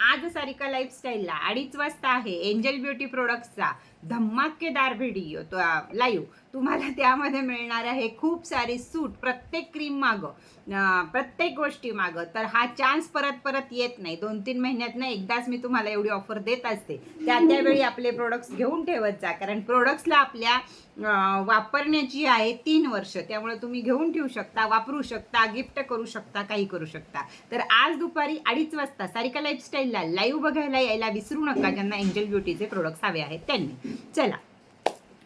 आज सारिका लाईफस्टाईलला अडीच वाजता आहे. एंजल ब्युटी प्रोडक्ट्सचा धमाकेदार व्हिडिओ तो लाईव्ह तुम्हाला त्यामध्ये मिळणार आहे खूप सारी सूट प्रत्येक क्रीम मागं. प्रत्येक गोष्टी मागं. तर हा चान्स परत परत येत नाही. दोन तीन महिन्यात ना एकदाच मी तुम्हाला एवढी ऑफर देत असते. त्या त्यावेळी आपले प्रोडक्ट्स घेऊन ठेवत जा. कारण प्रोडक्ट्सला आपल्या वापरण्याची आहे तीन वर्ष. त्यामुळे तुम्ही घेऊन ठेवू शकता वापरू शकता गिफ्ट करू शकता काही करू शकता. तर आज दुपारी अडीच वाजता सारिका लाईफस्टाईलला लाईव्ह बघायला यायला विसरू नका. ज्यांना एंजल ब्युटीचे प्रोडक्ट्स हवे आहेत त्यांनी. चला.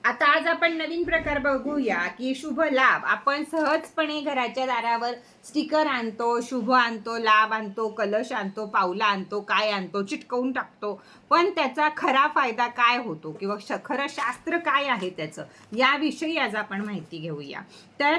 आता आज आपण नवीन प्रकार बघूया की शुभ लाभ. आपण सहजपणे घराच्या दारावर स्टिकर आणतो शुभ आणतो लाभ आणतो कलश आणतो पावला आणतो काय आणतो चिटकवून टाकतो. पण त्याचा खरा फायदा काय होतो किंवा श- खरं शास्त्र काय आहे त्याचं याविषयी आज आपण माहिती घेऊया. तर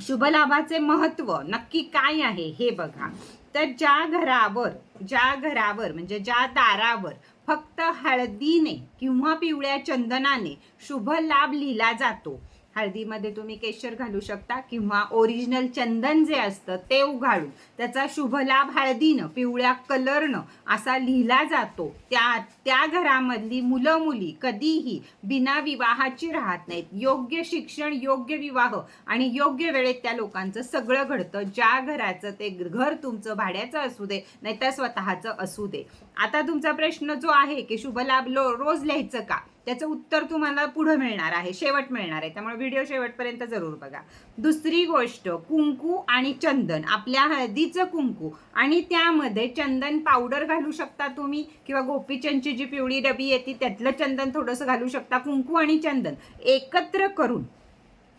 शुभलाभाचे महत्त्व नक्की काय आहे हे बघा. तर ज्या घरावर ज्या घरावर म्हणजे ज्या दारावर फक्त हळदीने किंवा पिवळ्या चंदनाने शुभ लाभ लिहिला जातो. हळदीमध्ये तुम्ही केशर घालू शकता किंवा ओरिजिनल चंदन जे असतं ते उघाडून. त्याचा शुभ लाभ हळदीनं पिवळ्या कलरनं असा लिहिला जातो. त्या त्या घरामधली मुलं मुली कधीही बिना विवाहाची राहत नाहीत. योग्य शिक्षण योग्य विवाह आणि योग्य वेळेत त्या लोकांचं सगळं घडतं. ज्या घराचं ते घर तुमचं भाड्याचं असू दे नाहीतर स्वतःचं असू दे. आता तुमचा प्रश्न जो आहे की शुभ लाभ लो रोज लिहायचं का? त्याचं उत्तर तुम्हाला पुढं मिळणार आहे शेवट मिळणार आहे. त्यामुळे व्हिडिओ शेवटपर्यंत जरूर बघा. दुसरी गोष्ट कुंकू आणि चंदन आपल्या हळदीचं कुंकू. आणि त्यामध्ये चंदन पावडर घालू शकता तुम्ही किंवा गोपीचंदची जी पिवळी डबी येते त्यातलं चंदन थोडंसं घालू शकता कुंकू आणि चंदन. एकत्र करून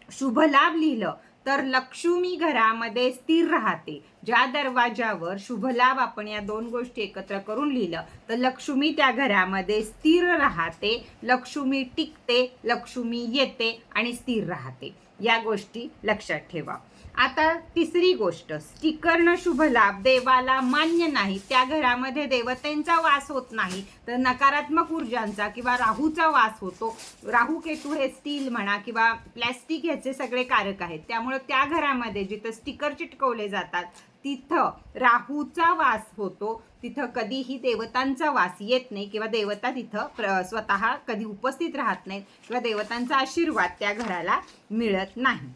शुभ लाभ लिहिलं तर लक्ष्मी घरामध्ये स्थिर राहते. ज्या दरवाजावर शुभ लाभ आपण या दोन गोष्टी एकत्र करून लिहिलं तर लक्ष्मी त्या घरामध्ये स्थिर राहते लक्ष्मी टिकते लक्ष्मी येते आणि स्थिर राहते. या गोष्टी लक्षात ठेवा. आता तिसरी गोष्ट स्टिकरनं शुभ लाभ देवाला मान्य नाही. त्या घरामध्ये देवतेंचा वास होत नाही तर नकारात्मक ऊर्जांचा किंवा राहूचा वास होतो. राहू केतू हे स्टील म्हणा किंवा प्लॅस्टिक ह्याचे सगळे कारक आहेत. त्यामुळे त्या घरामध्ये जिथं स्टिकर चिटकवले जातात तिथं राहूचा वास होतो. तिथं कधीही देवतांचा वास येत नाही किंवा देवता तिथं प्र स्वतः कधी उपस्थित राहत नाहीत किंवा देवतांचा आशीर्वाद त्या घराला मिळत नाही.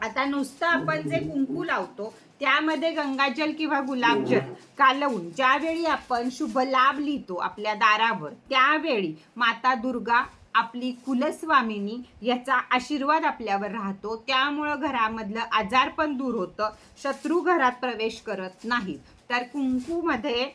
आता नुसतं आपण जे कुंकू लावतो त्यामध्ये गंगाजल किंवा गुलाबजल कालवून ज्यावेळी आपण शुभ लाभ लिहितो आपल्या दारावर त्यावेळी माता दुर्गा आपली कुलस्वामिनी याचा आशीर्वाद आपल्यावर राहतो. त्यामुळं घरामधलं आजार पण दूर होतं. शत्रू घरात प्रवेश करत नाहीत. तर कुंकूमध्ये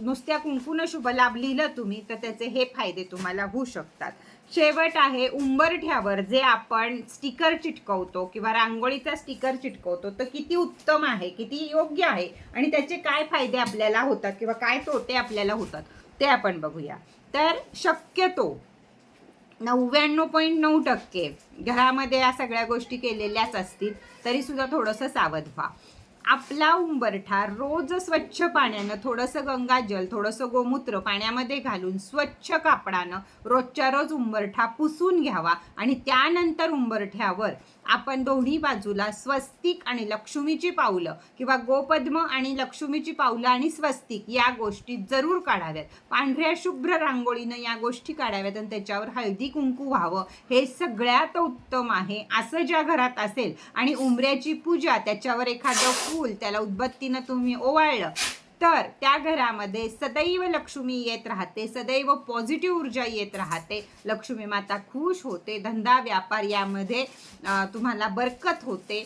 नुसत्या कुंकून शुभ लाभ लिहिलं तुम्ही तर त्याचे हे फायदे तुम्हाला होऊ शकतात. शेवट आहे उंबरठ्यावर जे आपण स्टिकर चिटकवतो किंवा रांगोळीचा स्टिकर चिटकवतो तर किती उत्तम आहे किती योग्य आहे आणि त्याचे काय फायदे आपल्याला होतात किंवा काय तोटे आपल्याला होतात ते आपण बघूया. तर शक्यतो नव्याण्णव पॉईंट नऊ टक्के. घरामध्ये या सगळ्या गोष्टी केलेल्याच असतील तरीसुद्धा थोडंसं सावध व्हा. आपला उंबरठा रोज स्वच्छ पाण्यानं थोडंसं गंगाजल थोडंसं गोमूत्र पाण्यामध्ये घालून स्वच्छ कापडानं रोजच्या रोज उंबरठा पुसून घ्यावा आणि त्यानंतर उंबरठ्यावर आपण दोन्ही बाजूला स्वस्तिक आणि लक्ष्मीची पावलं किंवा गोपद्म आणि लक्ष्मीची पावलं आणि स्वस्तिक या गोष्टी जरूर काढाव्यात. पांढऱ्या शुभ्र रांगोळीनं या गोष्टी काढाव्यात आणि त्याच्यावर हळदी कुंकू व्हावं. हे सगळ्यात उत्तम आहे. असं ज्या घरात असेल आणि उंबऱ्याची पूजा त्याच्यावर एखादं फूल त्याला उदबत्तीनं तुम्ही ओवाळलं तर त्या घरामध्ये सदैव लक्ष्मी येत राहते सदैव पॉझिटिव्ह ऊर्जा येत राहते. लक्ष्मी माता खुश होते धंदा व्यापार यामध्ये तुम्हाला बरकत होते.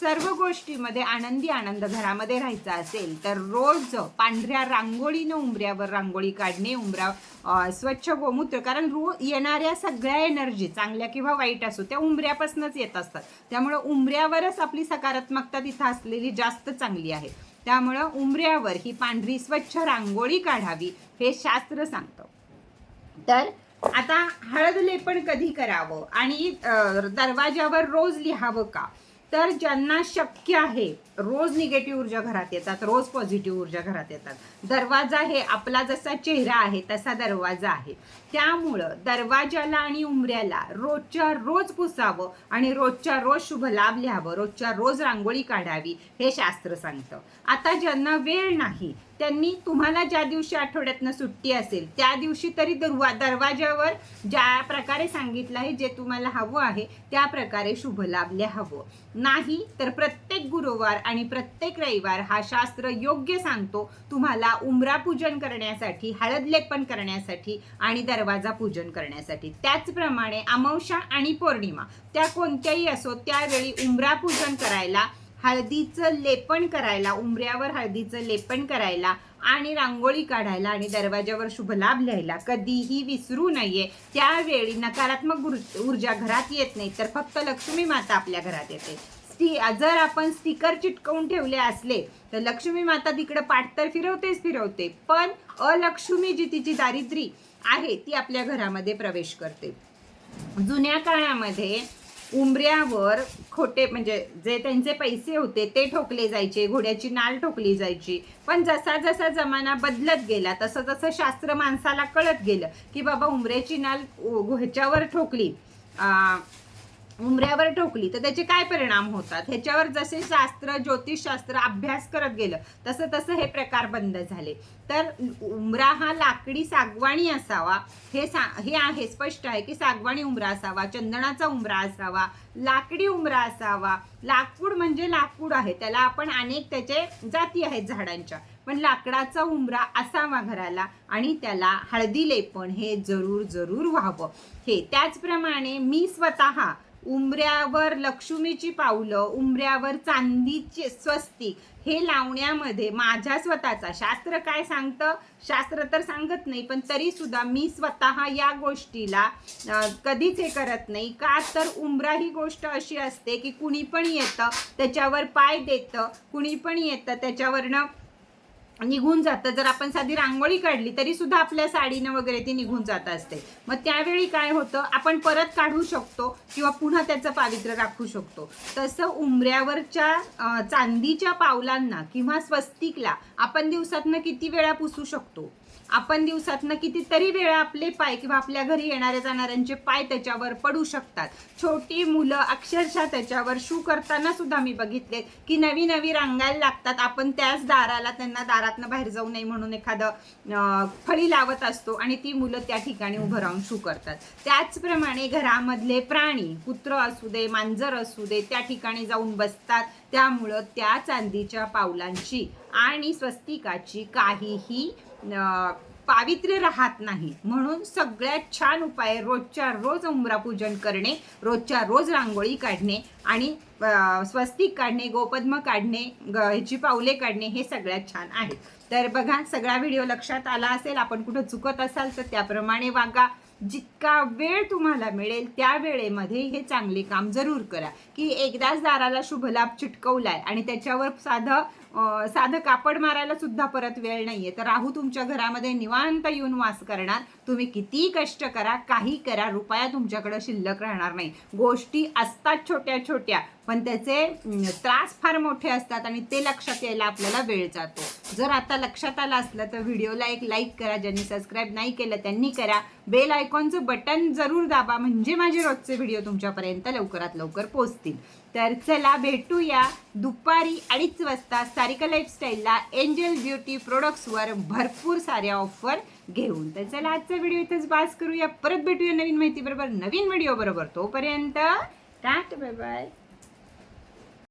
सर्व गोष्टीमध्ये आनंदी आनंद घरामध्ये राहायचा असेल तर रोज पांढऱ्या रांगोळीनं उंबऱ्यावर रांगोळी काढणे उंबरा स्वच्छ गोमूत्र कारण रोज येणाऱ्या सगळ्या एनर्जी चांगल्या किंवा वाईट असो त्या उंबऱ्यापासूनच येत असतात. त्यामुळं उंबऱ्यावरच आपली सकारात्मकता तिथं असलेली जास्त चांगली आहे. त्यामुळं उंबऱ्यावर ही पांढरी स्वच्छ रांगोळी काढावी हे शास्त्र सांगतं. तर आता हळद लेपन कधी करावं? आणि दरवाज्यावर दरवाजावर रोज लिहावं का? तर ज्यांना शक्य आहे रोज निगेटिव्ह ऊर्जा घरात येतात रोज पॉझिटिव्ह ऊर्जा घरात येतात. दरवाजा हे आपला जसा चेहरा आहे तसा दरवाजा आहे. त्यामुळं दरवाजाला आणि उमऱ्याला रोजच्या रोज पुसावं आणि रोजच्या रोज शुभ लाभ लिहावं रोजच्या रोज रांगोळी काढावी हे शास्त्र सांगतं. आता ज्यांना वेळ नाही त्यांनी तुम्हाला ज्या दिवशी आठवड्यातनं सुट्टी असेल त्या दिवशी तरी दरवा दरवाज्यावर ज्या प्रकारे सांगितलं आहे जे तुम्हाला हवं आहे त्या प्रकारे शुभ लाभ लिहावं. नाही तर प्रत्येक गुरुवार आणि प्रत्येक रविवार हा शास्त्र योग्य सांगतो. तुम्हाला उमरा पूजन करण्यासाठी हळद लेपन करण्यासाठी आणि दरवाजा पूजन करण्यासाठी. त्याचप्रमाणे अमावस्या आणि पौर्णिमा त्या कोणत्याही असो त्यावेळी उमरा पूजन करायला हळदीचं लेपन करायला उमऱ्यावर हळदीचं लेपन करायला आणि रांगोळी काढायला आणि दरवाज्यावर शुभ लाभ लिहायला कधीही विसरू नये. त्यावेळी नकारात्मक ऊर्जा घरात येत नाही तर फक्त लक्ष्मी माता आपल्या घरात येते. स्टी जर आपण स्टिकर चिटकवून ठेवले असले तर लक्ष्मी माता तिकडं पाठ तर फिरवतेच फिरवते पण अलक्ष्मी जी तिची दारिद्री आहे ती आपल्या घरामध्ये प्रवेश करते. जुन्या काळामध्ये उंबऱ्यावर खोटे म्हणजे जे त्यांचे पैसे होते ते ठोकले जायचे घोड्याची नाल ठोकली जायची. पण जसा जसा जमाना बदलत गेला तसं तसं शास्त्र माणसाला कळत गेलं की बाबा उंबऱ्याची नाल उ- ह्याच्यावर ठोकली. उमऱ्यावर ठोकली तर त्याचे काय परिणाम होतात? ह्याच्यावर जसे शास्त्र ज्योतिषशास्त्र अभ्यास करत गेलं तसं तसं हे प्रकार बंद झाले. तर उमरा हा लाकडी सागवाणी असावा. हे सा हे आहे स्पष्ट आहे की सागवाणी उमरा असावा चंदनाचा उमरा असावा लाकडी उमरा असावा. लाकूड म्हणजे लाकूड आहे. त्याला आपण अनेक त्याचे जाती आहेत झाडांच्या. पण लाकडाचा उमरा असावा घराला आणि त्याला हळदी लेपण हे जरूर जरूर व्हावं. हे त्याचप्रमाणे मी स्वतः उंबऱ्यावर लक्ष्मीची पावलं उंबऱ्यावर चांदीचे स्वस्तिक हे लावण्यामध्ये माझ्या स्वतःचा. शास्त्र काय सांगतं? शास्त्र तर सांगत नाही पण तरी सुद्धा मी स्वतः या गोष्टीला कधीच हे करत नाही. का तर उंबरा ही गोष्ट अशी असते की कुणी पण येतं त्याच्यावर पाय देतं कुणी पण येतं त्याच्यावरनं निघून जातं. जर आपण साधी रांगोळी काढली तरी सुद्धा आपल्या साडीनं वगैरे ती निघून जात असते. मग त्यावेळी काय होतं आपण परत काढू शकतो किंवा पुन्हा त्याचं पावित्र्य राखू शकतो. तसं उंबऱ्यावरच्या चांदीच्या पावलांना किंवा स्वस्तिकला आपण दिवसातनं किती वेळा पुसू शकतो? आपण दिवसातनं कितीतरी वेळा आपले पाय किंवा आपल्या घरी येणाऱ्या जाणाऱ्यांचे पाय त्याच्यावर पडू शकतात. छोटी मुलं अक्षरशः त्याच्यावर शू करताना सुद्धा मी बघितले की नवी नवी रांगायला लागतात. आपण त्याच दाराला त्यांना दारातनं बाहेर जाऊ नये म्हणून एखादं फळी लावत असतो आणि ती मुलं त्या ठिकाणी उभं राहून शू करतात. त्याचप्रमाणे घरामधले प्राणी कुत्र असू दे मांजर असू दे त्या ठिकाणी जाऊन बसतात. त्यामुळं त्या चांदीच्या पावलांची आणि स्वस्तिकाची काहीही पावित्र्य राहत नाही. म्हणून सगळ्यात छान उपाय रोजच्या रोज उमरापूजन करणे रोजच्या रोज रांगोळी काढणे आणि स्वस्तिक काढणे गोपद्म काढणे ग- ह्याची पावले काढणे हे सगळ्यात छान आहे. तर बघा सगळा व्हिडिओ लक्षात आला असेल आपण कुठं चुकत असाल तर त्याप्रमाणे वागा. जितका वेळ तुम्हाला मिळेल त्या वेळेमध्ये हे चांगले काम जरूर करा. की एकदाच दाराला शुभलाभ चिटकवलाय आणि त्याच्यावर साधं साधं कापड मारायला सुद्धा परत वेळ नाहीये. तर राहू तुमच्या घरामध्ये निवांत येऊन वास करणार. तुम्ही किती कष्ट करा काही करा रुपया तुमच्याकडे शिल्लक राहणार नाही. गोष्टी असतात छोट्या छोट्या पण त्याचे त्रास फार मोठे असतात आणि ते लक्षात यायला आपल्याला वेळ जातो. जर आता लक्षात आलं असलं तर व्हिडिओला एक लाईक करा ज्यांनी सबस्क्राईब नाही केलं त्यांनी करा. बेल आयकॉनचं बटन जरूर दाबा म्हणजे माझे रोजचे व्हिडिओ तुमच्यापर्यंत लवकरात लवकर पोहोचतील. तर चला भेटूया दुपारी अडीच वाजता सारिका लाईफस्टाईलला एंजल ब्युटी प्रोडक्ट्सवर भरपूर साऱ्या ऑफर घेऊन. तर चला आजचा व्हिडिओ इथंच पास करूया. परत भेटूया नवीन माहिती बरोबर नवीन व्हिडिओ बरोबर. तोपर्यंत टाट बाय बाय